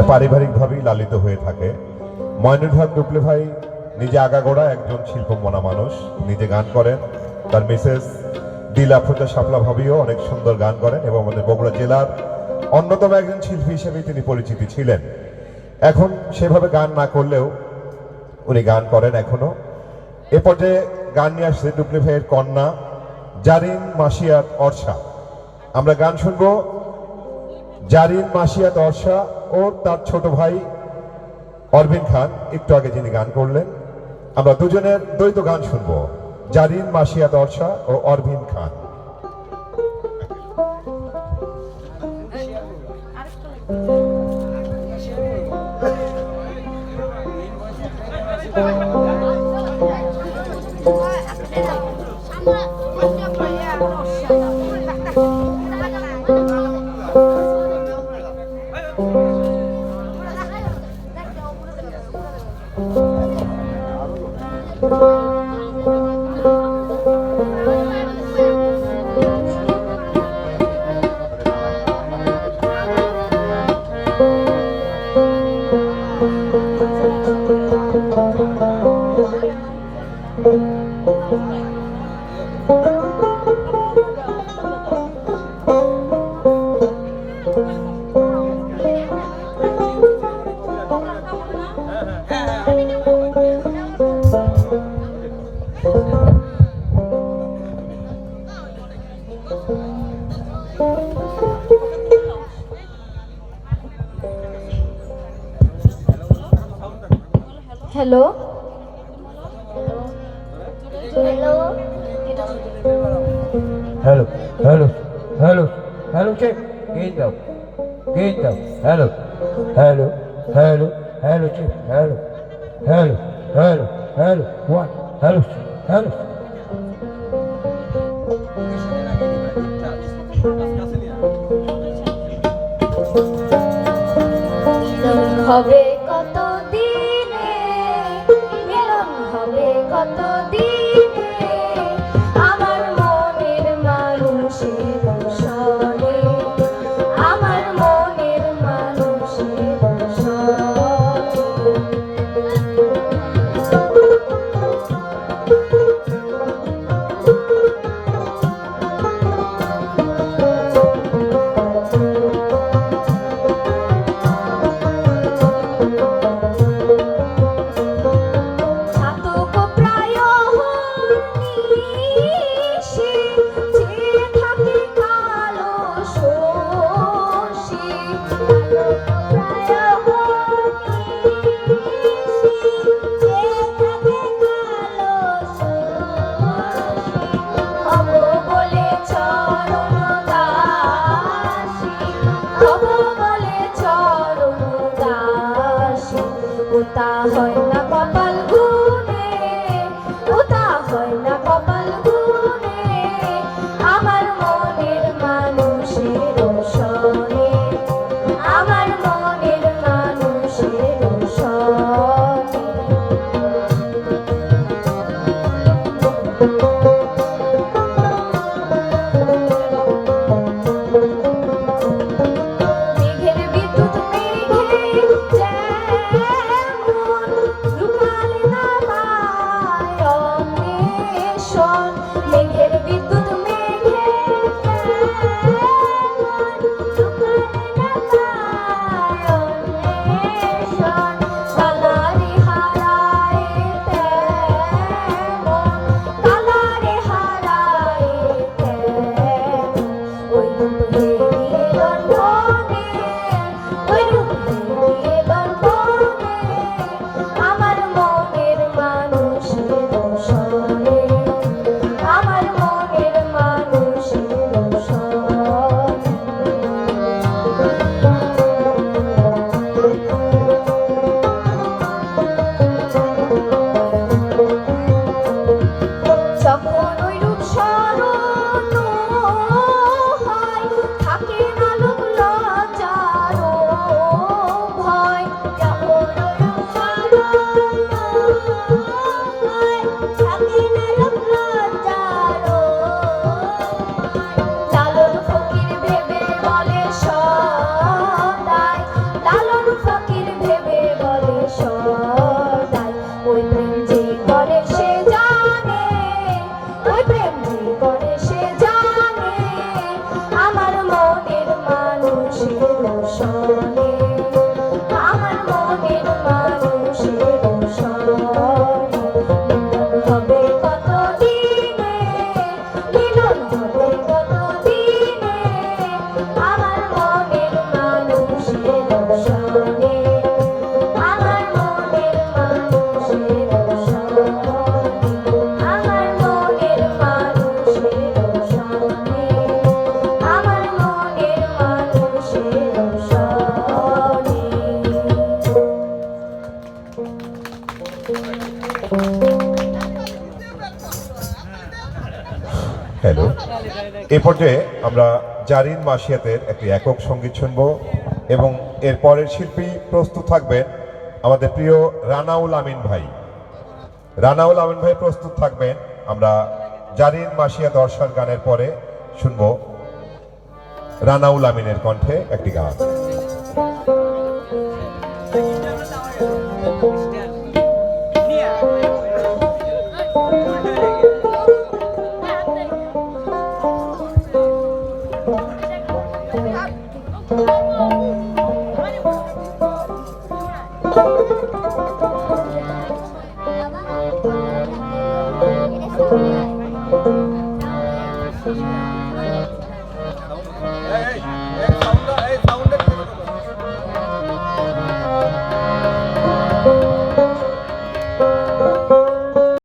এটা পারিবারিকভাবেই লালিত হয়ে থাকে। ময়নুল ডুপলে ভাই নিজে আগাগোড়া একজন শিল্পমনা মানুষ। নিজে গান করেন। তার মিসেস দিল আফরোজা শাপলা ভাবিও অনেক সুন্দর গান করেন এবং আমাদের বগুড়া জেলার অন্যতম একজন শিল্পী হিসেবেই তিনি পরিচিতি ছিলেন। এখন সেভাবে গান না করলেও উনি গান করেন এখনও। এ পর্যায়ে গান নিয়ে আসছে ডুপলি ভাইয়ের কন্যা জারিন মাসিয়াত অর্ষা। আমরা গান শুনব জারিন মাসিয়া অর্ষা ও তার ছোট ভাই অরবিন খান একটু আগে যিনি গান করলেন, আমরা দুজনের দ্বৈত গান শুনব, জারিন মাসিয়া অর্ষা ও Arbin Khan. Hello hello Hello, hello, hello, hello, check. Get up, get up. Hello, hello, hello, hello, check. Hello, hello, hello, hello. What? Hello, hello. মিলন হবে করে হ্যালো এ পর্যায়ে আমরা জারিন মাসিয়াতের একটি একক সংগীত শুনব এবং এর পরের শিল্পী প্রস্তুত থাকবেন আমাদের প্রিয় রানাউল আমিন ভাই। রানাউল আমিন ভাই প্রস্তুত থাকবেন, আমরা জারিন মাসিয়া দর্শন গানের পরে শুনব রানাউল আমিনের কণ্ঠে একটি গান। É, é